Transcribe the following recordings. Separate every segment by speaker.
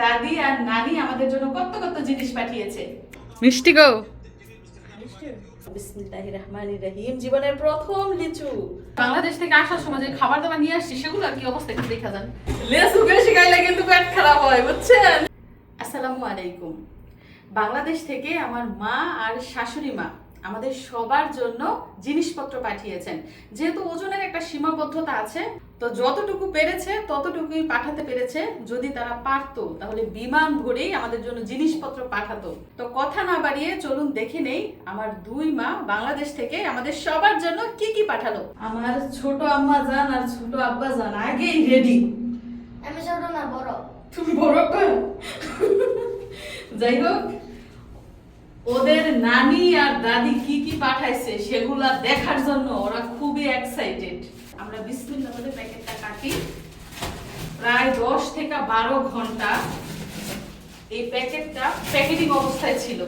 Speaker 1: দাদি আর নানি আমাদের জন্য কত কত জিনিস পাঠিয়েছে।
Speaker 2: মিষ্টি গো।
Speaker 1: বিসমিল্লাহির রহমানির রহিম জীবনের প্রথম লিচু।
Speaker 2: বাংলাদেশ থেকে আসার সময় যে খাবার দাবার নিয়ে আসছি সেগুলো আর কি অবস্থা একটু দেখা যান।
Speaker 1: লেসু বেশি খাইলে কিন্তু পেট খারাপ হয় বুঝছেন? আসসালামু আলাইকুম। বাংলাদেশ থেকে আমার মা আর শাশুড়ি মা আমাদের সবার জন্য জিনিসপত্র পাঠিয়েছেন। যেহেতু ওজনের একটা সীমাবদ্ধতা আছে তো যতটুকু পেরেছে ততটুকুই পাঠাতে পেরেছে। যদি তারা পারতো তাহলে বিমান ভরেই আমাদের জন্য জিনিসপত্র পাঠাতো। তো কথা না বাড়িয়ে চলুন দেখে নেই আমার দুই মা বাংলাদেশ থেকে আমাদের সবার জন্য কি কি পাঠালো। আমার ছোট আম্মা জান আর ছোট আব্বা জান আগেই রেডি
Speaker 3: আমি ছোট না বড়।
Speaker 1: তুমি বড়? যাই হোক। ওদের নানি আর দাদি কি কি পাঠাইছে সেগুলা দেখার জন্য ওরা খুবই এক্সাইটেড আমরা বিসমিল্লাহ বলে প্যাকেটটা কাটি। প্রায় দশ থেকে বারো ঘণ্টা এই প্যাকেটটা প্যাকেটিং অবস্থায় ছিল।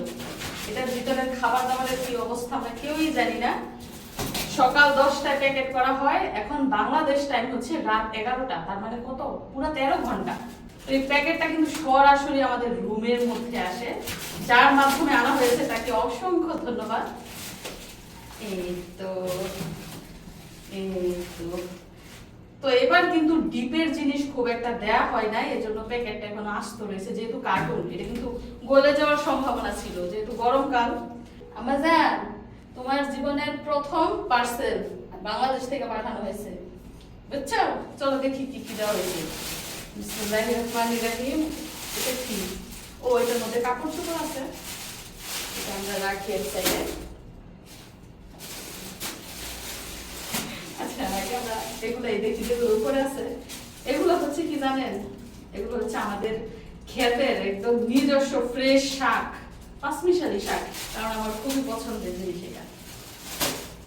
Speaker 1: এটার ভিতরে খাবার দাবারের কি অবস্থা আমরা কেউই জানি না। সকাল দশটায় প্যাকেট করা হয়, এখন বাংলাদেশ টাইম হচ্ছে রাত এগারোটা, তার মানে কত? পুরো তেরো ঘণ্টা। এই প্যাকেটটা কিন্তু সরাসরি আমাদের রুমের মধ্যে আসে, যার মাধ্যমে আনা হয়েছে। তাকে অসংখ্য ধন্যবাদ। এই তো এই তো। তো এবার কিন্তু ডিপের জিনিস খুব একটা দেয়া হয় না এজন্য প্যাকেটটা এখন আস্ত রয়েছে, যেহেতু কার্টুন। এটা কিন্তু গলে যাওয়ার সম্ভাবনা ছিল, যেহেতু গরমকাল। আমাজান, তোমার জীবনের প্রথম পার্সেল বাংলাদেশ থেকে পাঠানো হয়েছে। বুঝছ? চলো দেখি কি কি দেওয়া হয়েছে। মধ্যে কাপড় আছে? আমরা আচ্ছা এগুলো হচ্ছে কি জানেন? এগুলো হচ্ছে আমাদের ক্ষেতের একদম নিজস্ব ফ্রেশ শাক, পাঁচমিশালি শাক, কারণ আমার খুবই পছন্দের জিনিস এটা।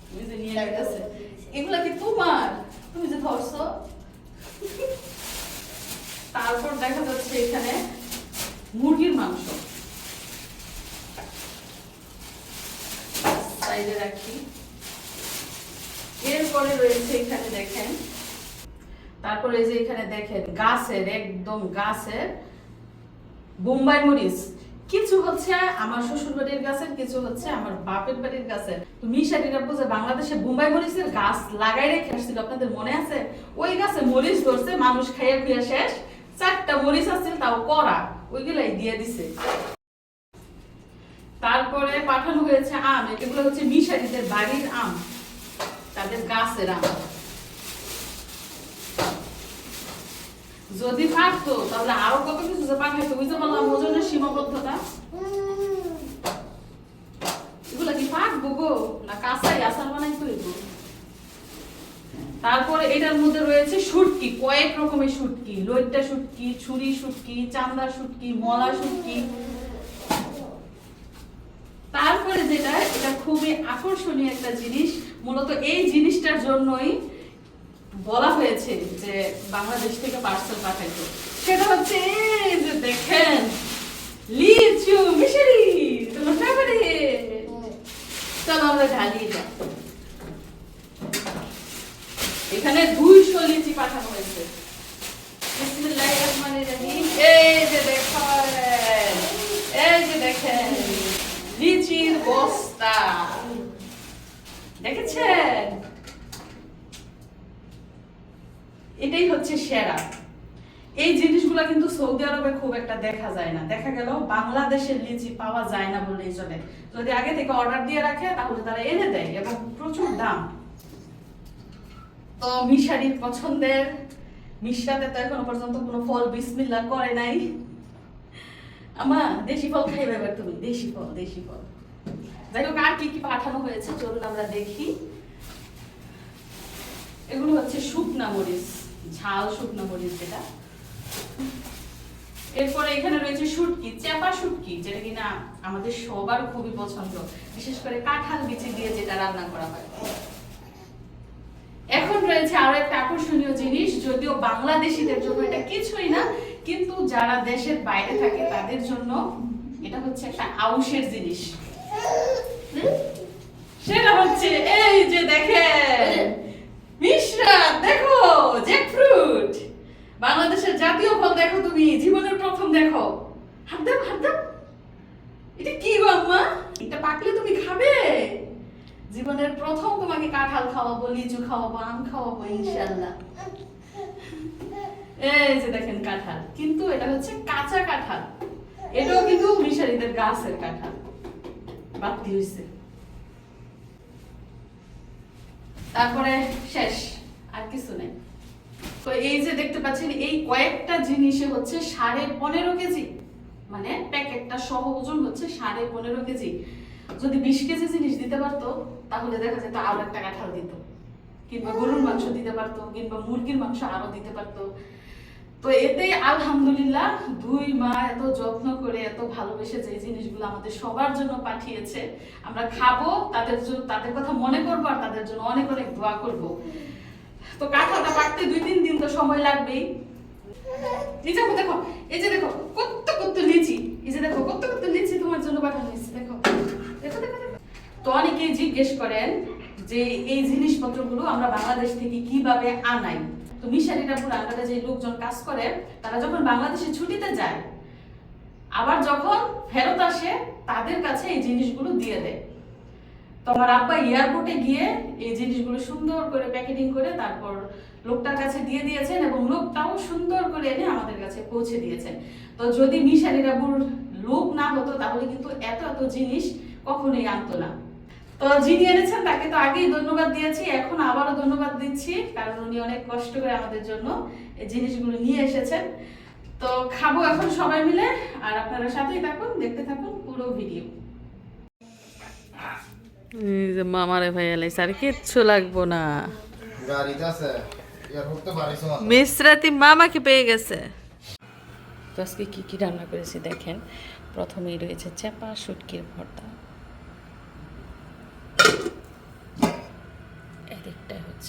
Speaker 1: তুমি যে নিয়ে এগুলা কি তোমার? তুমি যে ধরছো? তারপর দেখা যাচ্ছে এখানে মুরগির মাংস। রাখি। এরপরে রয়েছে এখানে দেখেন। তারপরে যে এখানে দেখেন, গাছের, একদম গাছের বোম্বাই মরিচ। কিছু হচ্ছে আমার শ্বশুর বাড়ির গাছের, কিছু হচ্ছে আমার বাপের বাড়ির গাছের। মিশারিরা বুঝে বাংলাদেশে বোম্বাই মরিচের গাছ লাগাই রেখে আসছিল, আপনাদের মনে আছে? ওই গাছে মরিচ ধরছে, মানুষ খাইয়া খুঁয়া শেষ। চারটা মরিচ আসছিল তাও করা ওইগুলাই দিয়ে দিছে। তারপরে পাঠানো হয়েছে আম। এগুলো হচ্ছে মিশারিদের বাড়ির আম। তাদের গাছের আম। যদি পারতো, তাহলে আরও কত কিছু যে পাঠাইতো বুঝতে পারলাম ওজনের সীমাবদ্ধতা। এগুলা কি পাকবো গো? না কাঁচাই আচার বানাই তৈরি তারপরে এটার মধ্যে রয়েছে শুটকি কয়েক রকমের শুটকি লইট্টা শুটকি ছুরি শুটকি চান্দা শুটকি মলা শুটকি তারপরে যেটা, এটা খুবই আকর্ষণীয় একটা জিনিস, মূলত এই জিনিসটার জন্যই বলা হয়েছে যে বাংলাদেশ থেকে পার্সেল পাঠাইতো। সেটা হচ্ছে এই যে দেখেন, লিচু মিশরি, তোমার ফেভারিট চলো আমরা ঢালিয়ে যাই। এখানে দুইশো লিচি পাঠানো হয়েছে। এটাই হচ্ছে সেরা। এই জিনিসগুলো কিন্তু সৌদি আরবে খুব একটা দেখা যায় না। দেখা গেল বাংলাদেশের লিচি পাওয়া যায় না বললেই চলে। যদি আগে থেকে অর্ডার দিয়ে রাখে, তাহলে তারা এনে দেয় এবং প্রচুর দাম। তো মিশারির পছন্দের, মিশরাতে তো এখনও পর্যন্ত কোনো ফল বিসমিল্লা করে নাই। আমা, দেশি ফল খাইবে এবার তুমি, দেশি ফল দেশি ফল। যাই হোক, আর কি কি পাঠানো হয়েছে চলুন আমরা দেখি। এগুলো হচ্ছে শুকনা মরিচ, ঝাল শুকনা মরিচ যেটা। এরপরে এখানে রয়েছে শুটকি চেপা শুটকি, যেটা কিনা আমাদের সবার খুবই পছন্দ। বিশেষ করে কাঁঠাল বিচি দিয়ে যেটা রান্না করা হয়। রয়েছে আরও একটা আকর্ষণীয় জিনিস, যদিও বাংলাদেশিদের জন্য এটা কিছুই না, কিন্তু যারা দেশের বাইরে থাকে তাদের জন্য এটা হচ্ছে একটা আউশের জিনিস। সেটা হচ্ছে এই যে দেখেন, মিশ্রা, দেখো জ্যাকফ্রুট বাংলাদেশের জাতীয় ফল দেখো তুমি, জীবনের প্রথম দেখো। হাত দাও হাত দাও। এটা কি গো আম্মা? এটা পাকলে তুমি খাবে? জীবনের প্রথম তোমাকে কাঁঠাল খাওয়াবো, লিচু খাওয়াবো, আম খাওয়াবো ইনশাল্লাহ এই যে দেখেন কাঁঠাল, কিন্তু এটা হচ্ছে কাঁচা কাঁঠাল। এটাও কিন্তু মিশারিদের গাছের কাঁঠাল। বাতি হয়েছে তারপরে শেষ, আর কিছু নেই। তো এই যে দেখতে পাচ্ছেন, এই কয়েকটা জিনিসে হচ্ছে সাড়ে পনেরো কেজি। মানে প্যাকেটটা সহ ওজন হচ্ছে সাড়ে পনেরো কেজি। যদি বিশ কেজি জিনিস দিতে পারতো, তাহলে দেখা যেত আরও একটা কাঁঠাল দিত। কিংবা গরুর মাংস দিতে পারতো, কিংবা মুরগির মাংস আরও দিতে পারতো। তো এতে আলহামদুলিল্লাহ দুই মা এত যত্ন করে, এত ভালোবেসে যে জিনিসগুলো আমাদের সবার জন্য পাঠিয়েছে, আমরা খাব, তাদের জন্য, তাদের কথা মনে করব আর তাদের জন্য অনেক অনেক দোয়া করব। তো কাঁঠালটা পাকতে দুই তিন দিন তো সময় লাগবেই। দেখো, এই যে দেখো কত কত লিচি, এই যে দেখো কত কত লিচি তোমার জন্য পাঠানো হয়েছে, দেখো। তো অনেকেই জিজ্ঞেস করেন যে এই জিনিসপত্রগুলো আমরা বাংলাদেশ থেকে কীভাবে আনাই? তো মিশারিটা পুরো আন্ডারে যে লোকজন কাজ করে, তারা যখন বাংলাদেশে ছুটিতে যায়, আবার যখন ফেরত আসে, তাদের কাছে এই জিনিসগুলো দিয়ে দেয়। তো আমার আব্বা এয়ারপোর্টে গিয়ে এই জিনিসগুলো সুন্দর করে প্যাকেটিং করে তারপর লোকটার কাছে দিয়ে দিয়েছেন এবং লোকটাও সুন্দর করে এনে আমাদের কাছে পৌঁছে দিয়েছেন। তো যদি মিশারিরা বুড় লোক না হতো, তাহলে কিন্তু এত এত জিনিস কখনোই আনতো না। তো যিনি এনেছেন তাকে তো আগেই ধন্যবাদ দিয়েছি এখন আবারও ধন্যবাদ দিচ্ছি কারণ উনি অনেক কষ্ট করে আমাদের জন্য এই জিনিসগুলো নিয়ে এসেছেন। তো খাব এখন সবাই মিলে আর আপনারা সাথেই থাকুন দেখতে থাকুন পুরো ভিডিও।
Speaker 2: মামারে ভাই এলাইছে আর কিচ্ছু লাগবো না। মিশ্রাতি মামাকে পেয়ে গেছে। তো আজকে কি কি রান্না করেছি দেখেন প্রথমেই রয়েছে চেপা শুটকির ভর্তা।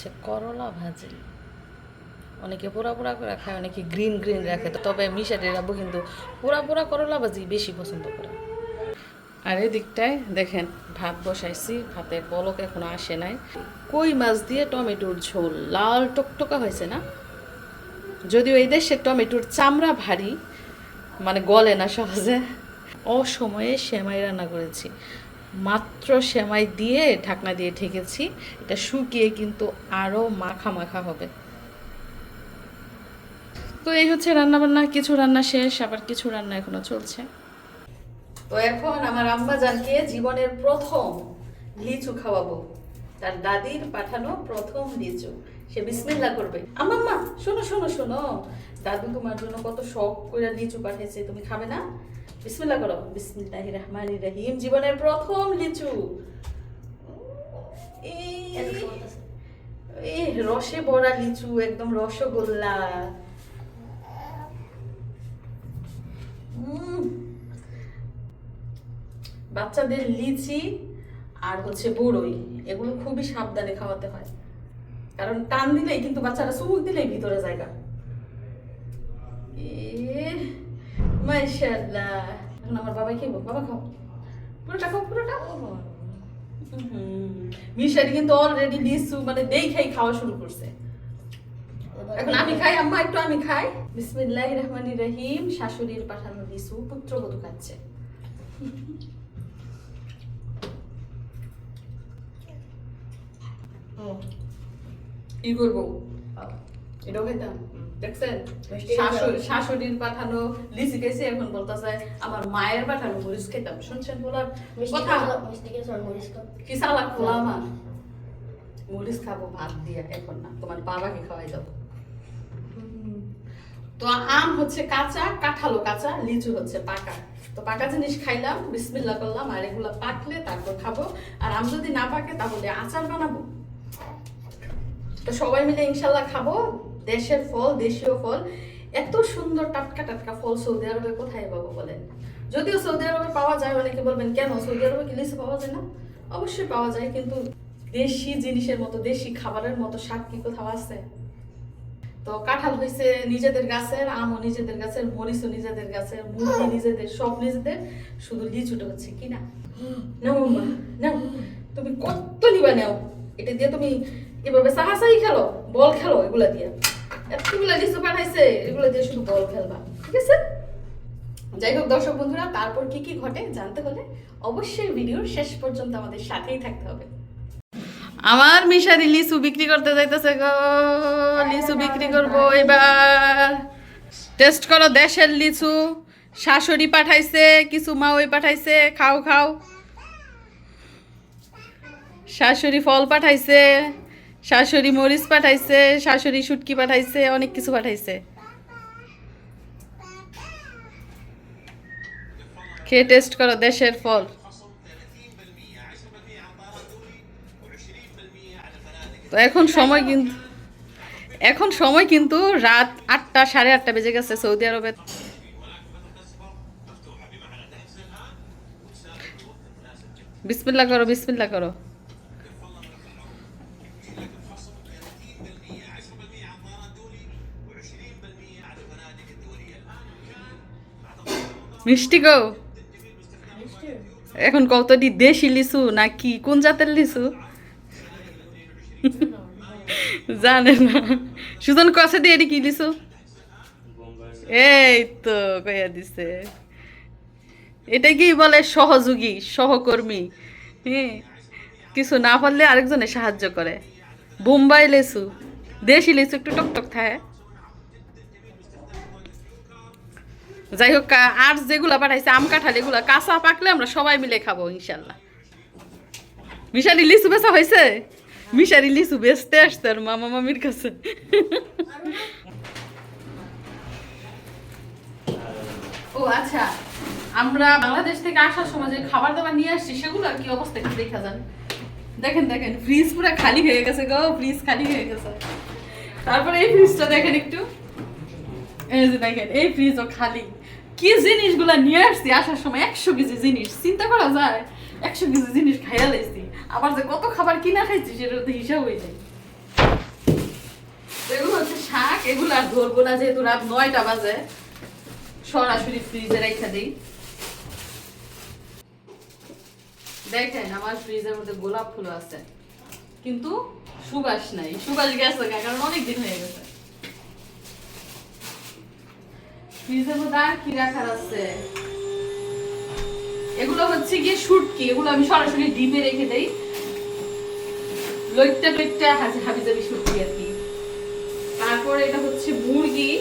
Speaker 2: হচ্ছে করলা ভাজি। অনেকে পোড়া পোড়া করে খায়, অনেকে গ্রিন গ্রিন রাখে তবে মিশারি রাখব কিন্তু পোড়া পোড়া করলা ভাজি বেশি পছন্দ করে। আর এদিকটায় দেখেন, ভাত বসাইছি, ভাতের বলক এখনও আসে নাই। কই মাছ দিয়ে টমেটোর ঝোল? লাল টকটকা হয়েছে না? যদিও এই দেশে টমেটোর চামড়া ভারী মানে গলে না সহজে। অসময়ে সেমাই রান্না করেছি। মাত্র সেমাই দিয়ে ঢাকনা দিয়ে ঢেকেছি। এটা শুকিয়ে কিন্তু আরও মাখা মাখা হবে। তো এই হচ্ছে রান্না বান্না কিছু রান্না শেষ, আবার কিছু রান্না এখনও চলছে।
Speaker 1: তো এখন আমার আম্মা জানকে জীবনের প্রথম লিচু খাওয়াবো। তার দাদির পাঠানো প্রথম লিচু। সে বিসমিল্লা করবে। আম্মা শোনো শোনো শোনো। দাদু তোমার জন্য কত শখ করে লিচু পাঠিয়েছে, তুমি খাবে না? বিসমিল্লা করো। বিসমিল্লাহির রহমানির রহিম। জীবনের প্রথম লিচু। এই- রসে ভরা লিচু, একদম রসগোল্লা। বাচ্চাদের লিচি আর হচ্ছে বড়ই, এগুলো খুবই সাবধানে খাওয়াতে হয়। কারণ টান দিলেই কিন্তু বাচ্চারা চুমুক দিলেই ভিতরে জায়গা। মাশাআল্লাহ। এখন আমার বাবা খেয়ে বাবা খাও। পুরোটা খাও পুরোটা। মিশারি কিন্তু অলরেডি লিচু মানে দেখেই খাওয়া শুরু করছে। এখন আমি খাই আম্মা একটু আমি খাই। বিসমিল্লাহ রহমানি রহিম শাশুড়ির পাঠানো লিচু পুত্রবধূ খাচ্ছে। কি করব? এটাও খাইতাম দেখছেন? শাশুড়ির পাঠানো লিচি খেয়েছে এখন বলতেছে আমার মায়ের পাঠানো মরিচ খেতাম শুনছেন বলার কথা?
Speaker 3: খাও, মিষ্টি খেয়ে সর মরিচ খাও।
Speaker 1: কি সালাক খোলা আমার? মরিচ খাব ভাত দিয়া এখন না। তোমার বাবাকে খাওয়াই দাও। তো আম হচ্ছে কাঁচা কাঁঠালো কাঁচা লিচু হচ্ছে পাকা। তো পাকা জিনিস খাইলাম বিসমিল্লা করলাম আর এগুলো পাকলে তারপর খাব। আর আম যদি না পাকে তাহলে আচার বানাবো। তো সবাই মিলে ইনশাল্লাহ খাব। দেশের ফল, দেশীয় ফল, এত সুন্দর টাটকা টাটকা ফল সৌদি আরবে কোথায় পাবো বলেন? যদিও সৌদি আরবে পাওয়া যায়, অনেকে বলবেন, কেন? সৌদি আরবে কি পাওয়া যায় না? অবশ্যই পাওয়া যায়, কিন্তু দেশি জিনিসের মতো, দেশি খাবারের মতো স্বাদ কি কোথাও আছে? তো কাঁঠাল হয়েছে নিজেদের গাছের, আমও নিজেদের গাছের, মরিচও নিজেদের গাছের, মুরগি নিজেদের, সব নিজেদের, শুধু লিচুটা হচ্ছে কি না? তুমি কত নিবা নাও? এটা দিয়ে তুমি এভাবে সাহাসাহি খেলো, বল খেলো এগুলা দিয়ে। এতগুলো লিচু পাঠাইছে এগুলো দিয়ে শুধু বল খেলবা, ঠিক আছে? যাই হোক, দর্শক বন্ধুরা, তারপর কি কি ঘটে জানতে হলে অবশ্যই ভিডিওর শেষ পর্যন্ত আমাদের সাথেই থাকতে হবে। আমার মিশারি লিচু বিক্রি করতে যাইতেছে গো লিচু বিক্রি করব এবার। টেস্ট করো দেশের লিচু, শাশুড়ি পাঠাইছে, কিছু মা ওই পাঠাইছে, খাও খাও। শাশুড়ি ফল পাঠাইছে। শাশুড়ি মরিচ পাঠাইছে, শাশুড়ি শুটকি পাঠাইছে, অনেক কিছু পাঠাইছে। খেয়ে টেস্ট করো, দেশের ফল। তো এখন সময় কিন্তু এখন সময় কিন্তু রাত আটটা, সাড়ে আটটা বেজে গেছে সৌদি আরবে। বিসমিল্লা করো বিসমিল্লা করো। মিষ্টি গো। এখন কতটি দেশি লিচু না কি কোন জাতের লিচু? জানে না। সুজন, কাছে দিয়ে এটি কি লিচু? এই তো, কইয়া দিছে। এটা কি বলে সহযোগী, সহকর্মী? হ্যাঁ কিছু না পারলে আরেকজনে সাহায্য করে। বোম্বাই লেচু, দেশি লেচু একটু টকটক থাকে। যাই হোক আর যেগুলা পাঠাইছে আম কাঁঠাল এগুলা, কাঁচা পাকলে আমরা সবাই মিলে খাব, ইনশাল্লাহ। মিশারি লিচু বেচা হয়েছে? মিশারি লিচু বেচতে আসছে আর মামা মামির কাছে। ও আচ্ছা। আমরা বাংলাদেশ থেকে আসার সময় যে খাবার দাবার নিয়ে আসছি সেগুলো কি অবস্থা একটু দেখা যান। দেখেন দেখেন ফ্রিজ পুরো খালি হয়ে গেছে গো ফ্রিজ খালি হয়ে গেছে। তারপরে এই ফ্রিজটা দেখেন একটু। এই যে দেখেন, এই ফ্রিজও খালি। কি জিনিসগুলো নিয়ে আসছি আসার সময়? একশো কেজি জিনিস, চিন্তা করা যায়? একশো কেজি জিনিস খাইয়া লাইছি আবার যে কত খাবার কিনা খাইছি সেটা তো হিসাব হয়ে যায়। এগুলো হচ্ছে শাক, এগুলো আর ধরবো না যেহেতু রাত নয়টা বাজে, সরাসরি ফ্রিজে রেখে দিই। দেখেন, আমার ফ্রিজের মধ্যে গোলাপ ফুল আছে। কিন্তু সুবাস নাই। সুবাস গেছে কারণ অনেক দিন হয়ে গেছে। ফ্রিজের মধ্যে আর কি রাখার আছে? এগুলো হচ্ছে গিয়ে শুটকি, এগুলো আমি সরাসরি রেখে দেই। হাবি জাবি শুটকি আর কি। তারপরে এটা হচ্ছে মুরগি,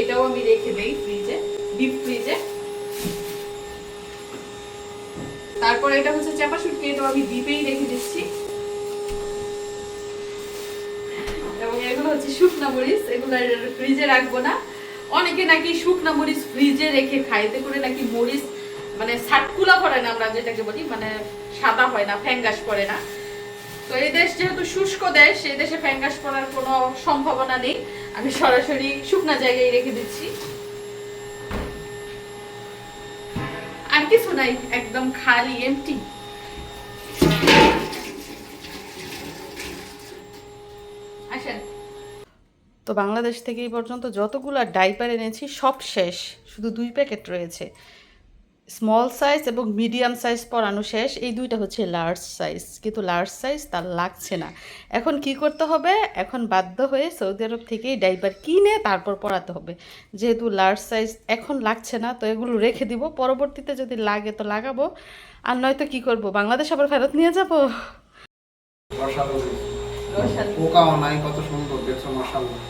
Speaker 1: এটাও আমি রেখে দেই ফ্রিজে ডিপ ফ্রিজে তারপরে এটা হচ্ছে চাপা শুটকি, এটাও আমি ডিপেই রেখে দিচ্ছি। এবং এগুলো হচ্ছে শুকনা মরিচ, এগুলো ফ্রিজে রাখব না। অনেকে নাকি শুকনা মরিচ ফ্রিজে রেখে খাইতে করে নাকি মরিচ মানে সাটকুলা পড়ে না আমরা যেটাকে বলি মানে সাদা হয় না, ফ্যাঙ্গাস পড়ে না। তো এই দেশ যেহেতু শুষ্ক দেশ, এই দেশে ফ্যাঙ্গাস পড়ার কোনো সম্ভাবনা নেই। আমি সরাসরি শুকনা জায়গায় রেখে দিচ্ছি। আর কিছু নাই, একদম খালি এমটি আসেন। তো বাংলাদেশ থেকে এই পর্যন্ত যতগুলো ডাইপার এনেছি, সব শেষ। শুধু দুই প্যাকেট রয়েছে। স্মল সাইজ এবং মিডিয়াম সাইজ পরানো শেষ। এই দুইটা হচ্ছে লার্জ সাইজ কিন্তু লার্জ সাইজ তার লাগছে না। এখন কি করতে হবে? এখন বাধ্য হয়ে সৌদি আরব থেকেই ডাইপার কিনে তারপর পরাতে হবে। যেহেতু লার্জ সাইজ এখন লাগছে না, তো এগুলো রেখে দিব। পরবর্তীতে যদি লাগে তো লাগাবো। আর নয়তো কি করব? বাংলাদেশ আবার ফেরত নিয়ে যাব?
Speaker 4: নাই, কত সুন্দর। মাশাআল্লাহ।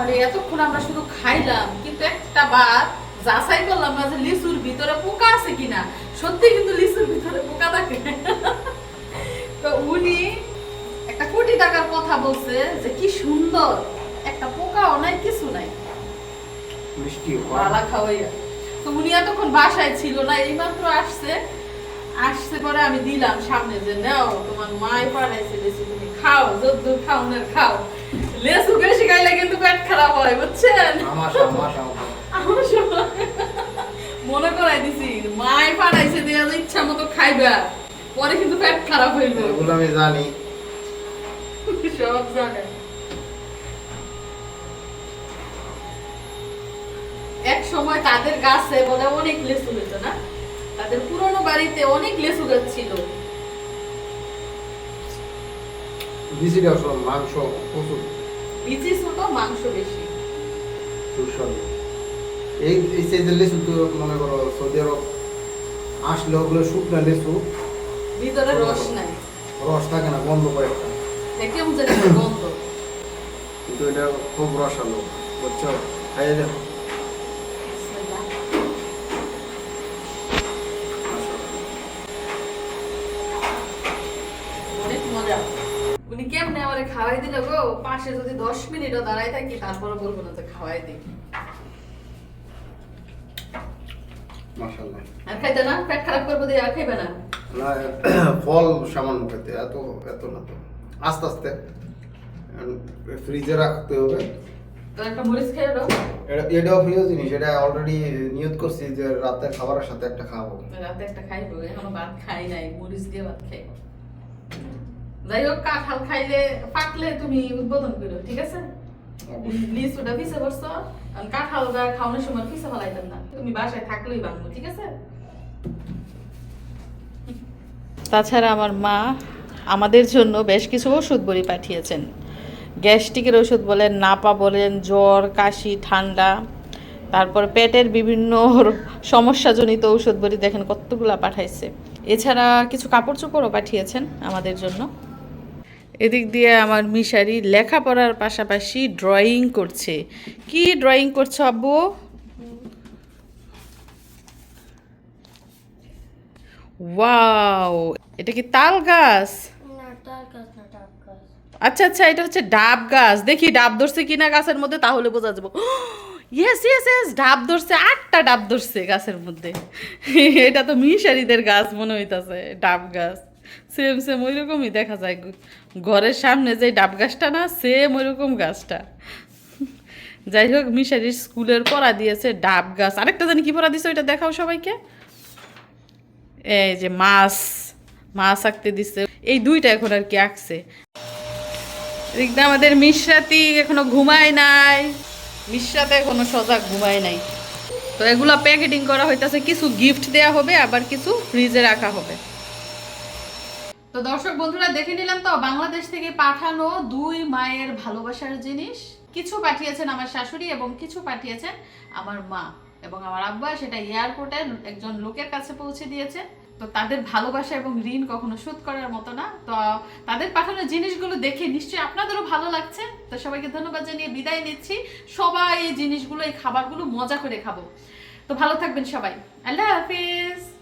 Speaker 1: আরে এতক্ষণ আমরা শুধু খাইলাম কিন্তু একটা বার যাচাই করলাম না যে লিচুর ভিতরে পোকা আছে কিনা। সত্যি কিন্তু লিচুর ভিতরে পোকা থাকে। তো উনি একটা কোটি টাকার কথা বলছে যে কি সুন্দর একটা পোকাও নাই কিছু নাই।
Speaker 4: মিষ্টি
Speaker 1: বালা খাওয়াইয়া। তো উনি এতক্ষণ বাসায় ছিল না এইমাত্র আসছে। আসছে পরে আমি দিলাম সামনে যে নাও তোমার মায় পাঠাইছে লেসু তুমি খাও যদ্দূর খাও না খাও। লেসু বেশি খাইলে কিন্তু পেট খারাপ হয় বুঝছেন? মনে করাই দিছি মায় পাঠাইছে দিয়ে ইচ্ছা মতো খাইবা পরে কিন্তু পেট খারাপ হইল
Speaker 4: এগুলো আমি জানি।
Speaker 1: সব জানে। এক সময় তাদের গাছে বলে অনেক লেসু হইতো না? তাদের পুরনো বাড়িতে অনেক লেসু গাছ ছিল।
Speaker 4: দেওয়া সব মাংস প্রচুর
Speaker 1: বিচি ছোট মাংস বেশি
Speaker 4: সুস্বাদু এই এই সাইজের লিচু তো মনে করো সৌদি আরব আসলে ওগুলো শুকনো লিচু
Speaker 1: ভিতরে রস নাই
Speaker 4: রস থাকে না গন্ধ
Speaker 1: এটা কেমন জানি গন্ধ
Speaker 4: কিন্তু এটা খুব রসালো বুঝছ খাইয়ে দেখো
Speaker 1: অনেক মজা উনি কেমনে আমারে খাওয়াই দিল গো পাশে যদি দশ মিনিটও দাঁড়াই থাকি তারপরে বলব না যে খাওয়াই দিই। আর খাইতে না? পেট খারাপ করব দিয়ে আর খাইবে না?
Speaker 4: না ফল সামান্য খেতে এত এত না তো। আস্তে আস্তে। ফ্রিজে রাখতে হবে।
Speaker 1: তো একটা মরিচ খেয়ে দাও
Speaker 4: এটা এটাও প্রিয় জিনিস এটা অলরেডি নিয়ত করছি যে রাতে খাবারের সাথে একটা খাব
Speaker 1: রাতে একটা খাইবো এখনও ভাত খাই নাই মরিচ দিয়ে ভাত খাই যাই হোক কাঁঠাল খাইলে পাকলে তুমি উদ্বোধন করো ঠিক আছে? লিচুটা পিছে করছ আর কাঁঠালটা খাওয়ানোর সময় পিছে ফেলাইতাম না। তুমি বাসায় থাকলেই ঠিক আছে?
Speaker 2: তাছাড়া আমার মা আমাদের জন্য বেশ কিছু ওষুধ বড়ি পাঠিয়েছেন। গ্যাস্ট্রিকের ওষুধ বলেন নাপা বলেন জ্বর কাশি ঠান্ডা তারপর পেটের বিভিন্ন সমস্যাজনিত ওষুধ বড়ি দেখেন কতগুলা পাঠাইছে। এছাড়া কিছু কাপড় চোপড়ও পাঠিয়েছেন আমাদের জন্য। এদিক দিয়ে আমার মিশারি লেখাপড়ার পাশাপাশি ড্রয়িং করছে। কি ড্রয়িং করছ আব্বু? ওয়াও এটা কি তাল গাছ? আচ্ছা আচ্ছা এটা হচ্ছে ডাব গাছ। দেখি ডাব ধরছে কিনা গাছের মধ্যে তাহলে বোঝা যাব। ইয়েস ইয়েস ইয়েস ডাব ধরছে আটটা ডাব ধরছে গাছের মধ্যে। এটা তো মিশারিদের গাছ মনে হইতাছে ডাব গাছ। সেম সেম ওই রকমই দেখা যায়। ঘরের সামনে যে ডাব গাছটা না সেম ওই রকম গাছটা। যাই হোক মিশারির স্কুলের পড়া দিয়েছে ডাব গাছ। আরেকটা জানি কি পড়া দিছে ওইটা দেখাও সবাইকে। এই যে মাছ মাছ আঁকতে দিচ্ছে এই দুইটা এখন আর কি আঁকছে। এদিকটা আমাদের মিশরাতি এখনও ঘুমায় নাই। মিশরাতে এখনও সজাগ ঘুমায় নাই। তো এগুলো প্যাকেটিং করা হইতাছে, কিছু গিফট দেয়া হবে, আবার কিছু ফ্রিজে রাখা হবে।
Speaker 1: তো দর্শক বন্ধুরা, দেখে নিলাম তো বাংলাদেশ থেকে পাঠানো দুই মায়ের ভালোবাসার জিনিস। কিছু পাঠিয়েছেন আমার শাশুড়ি এবং কিছু পাঠিয়েছেন আমার মা এবং আমার আব্বা। সেটা এয়ারপোর্টে একজন লোকের কাছে পৌঁছে দিয়েছে। তো তাদের ভালোবাসা এবং ঋণ কখনো শোধ করার মতো না। তো তাদের পাঠানো জিনিসগুলো দেখে নিশ্চয়ই আপনাদেরও ভালো লাগছে। তো সবাইকে ধন্যবাদ জানিয়ে বিদায় নিচ্ছি। সবাই এই জিনিসগুলো, এই খাবারগুলো মজা করে খাব। তো ভালো থাকবেন সবাই। আল্লাহ হাফিজ।